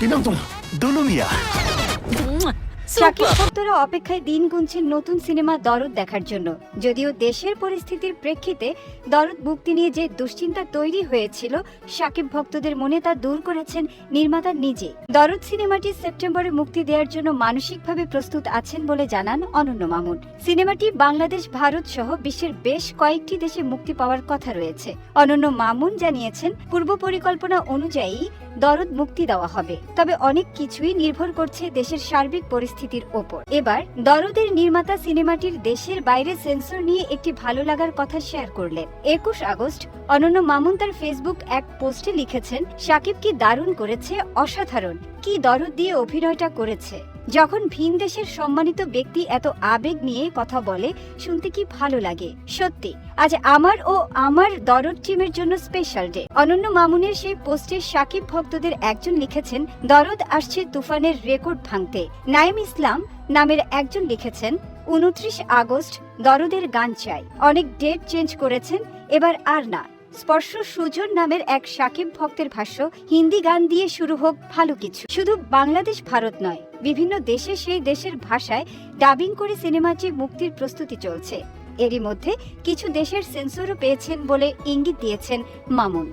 Tinangtong, Dolomia. Shakib ভক্তরা অপেক্ষায় দিন গুনছেন নতুন সিনেমা দরদ দেখার জন্য। যদিও দেশের পরিস্থিতির প্রেক্ষিতে দরদ মুক্তি নিয়ে যে দুশ্চিন্তা তৈরি হয়েছিল ভক্তদের মনে তা দূর করেছেন নির্মাতা নিজে। দরদ সিনেমাটি সেপ্টেম্বরে মুক্তি দেওয়ার জন্য মানসিকভাবে প্রস্তুত আছেন বলে জানান অনন্য মামুন। সিনেমাটি বাংলাদেশ, ভারত সহ বিশ্বের বেশ কয়েকটি দেশে মুক্তি পাওয়ার কথা রয়েছে। অনন্য মামুন জানিয়েছেন, পূর্ব পরিকল্পনা অনুযায়ী দরদ মুক্তি দেওয়া হবে। তবে অনেক কিছুই নির্ভর করছে দেশের সার্বিক পরিস্থিতির ওপর। এবার দরদের নির্মাতা সিনেমাটির দেশের বাইরে সেন্সর নিয়ে একটি ভালো লাগার কথা শেয়ার করলেন। একুশ আগস্ট অনন্য মামুন তার ফেসবুক এক পোস্টে লিখেছেন সাকিব কি দারুণ করেছে? অসাধারণ। কি দরদ দিয়ে অভিনয়টা করেছে? যখন ভিন দেশের সম্মানিত ব্যক্তি এত আবেগ নিয়ে কথা বলে, শুনতে কি ভালো লাগে? সত্যি, আজ আমার ও আমার দরদ টিমের জন্য স্পেশাল ডে অনন্য মামুনের সেই পোস্টে সাকিব ভক্তদের একজন লিখেছেন, দরদ আসছে তুফানের রেকর্ড ভাঙতে। নাইম ইসলাম নামের একজন লিখেছেন, উনত্রিশ আগস্ট দরদের গান চাই। অনেক ডেট চেঞ্জ করেছেন, এবার আর না। স্পর্শ সুজন নামের এক সাকিব ভক্তের ভাষ্য, হিন্দি গান দিয়ে শুরু হোক ভালো কিছু। শুধু বাংলাদেশ, ভারত নয়, বিভিন্ন দেশে সেই দেশের ভাষায় ডাবিং করে সিনেমাটি মুক্তির প্রস্তুতি চলছে, এরই মধ্যে কিছু দেশের সেন্সরও পেয়েছেন বলে ইঙ্গিত দিয়েছেন মামুন।